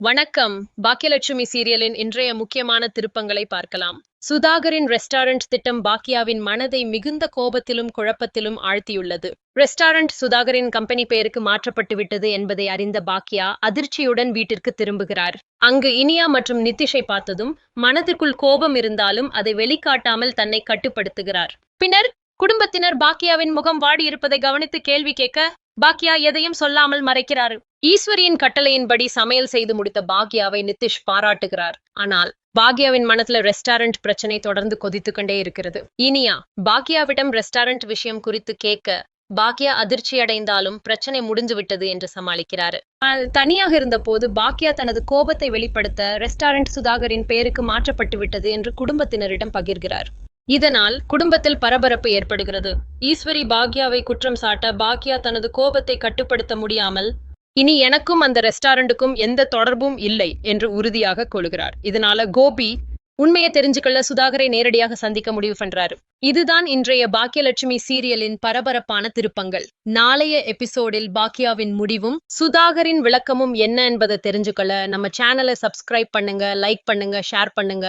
வணக்கம். பாக்கியலட்சுமி சீரியலின் இன்றைய முக்கியமான திருப்பங்களை பார்க்கலாம். சுதாகரின் ரெஸ்டாரண்ட் திட்டம் பாக்கியாவின் மனதை மிகுந்த கோபத்திலும் குழப்பத்திலும் ஆழ்த்தியுள்ளது. ரெஸ்டாரண்ட் சுதாகரின் கம்பெனி பெயருக்கு மாற்றப்பட்டு விட்டது என்பதை அறிந்த பாக்கியா அதிர்ச்சியுடன் வீட்டிற்கு திரும்புகிறார். அங்கு இனியா மற்றும் நிதிஷை பார்த்ததும் மனதிற்குள் கோபம் இருந்தாலும் அதை வெளிக்காட்டாமல் தன்னை கட்டுப்படுத்துகிறார். பின்னர் குடும்பத்தினர் பாக்கியாவின் முகம் வாடி இருப்பதை கவனித்து கேள்வி கேட்க பாக்யா எதையும் சொல்லாமல் மறைக்கிறார். ஈஸ்வரியின் கட்டளையின்படி சமையல் செய்து முடித்த பாக்யாவை நிதிஷ் பாராட்டுகிறார். ஆனால் பாக்யாவின் மனத்துல ரெஸ்டாரண்ட் பிரச்சனை தொடர்ந்து கொதித்து கொண்டே இருக்கிறது. இனியா பாக்யாவிடம் ரெஸ்டாரண்ட் விஷயம் குறித்து கேட்க பாக்யா அதிர்ச்சி அடைந்தாலும் பிரச்சனை முடிஞ்சு விட்டது என்று சமாளிக்கிறாரு. ஆனால் தனியாக இருந்தபோது பாக்யா தனது கோபத்தை வெளிப்படுத்த ரெஸ்டாரண்ட் சுதாகரின் பெயருக்கு மாற்றப்பட்டு விட்டது என்று குடும்பத்தினரிடம் பகிர்கிறார். இதனால் குடும்பத்தில் பரபரப்பு ஏற்படுகிறது. ஈஸ்வரி பாக்யாவை குற்றம் சாட்ட பாக்யா தனது கோபத்தை கட்டுப்படுத்த முடியாமல் இனி எனக்கும் அந்த ரெஸ்டாரண்ட்டுக்கும் எந்த தொடர்பும் இல்லை என்று உறுதியாக கொள்கிறார். இதனால கோபி உண்மையை தெரிஞ்சுக்கொள்ள சுதாகரை நேரடியாக சந்திக்க முடிவு பண்றாரு. இதுதான் இன்றைய பாக்கியலட்சுமி சீரியலின் பரபரப்பான திருப்பங்கள். நாளைய எபிசோடில் பாக்கியாவின் முடிவும் சுதாகரின் விளக்கமும் என்ன என்பதை தெரிஞ்சுக்கொள்ள நம்ம சேனலை சப்ஸ்கிரைப் பண்ணுங்க லைக் பண்ணுங்க ஷேர் பண்ணுங்க.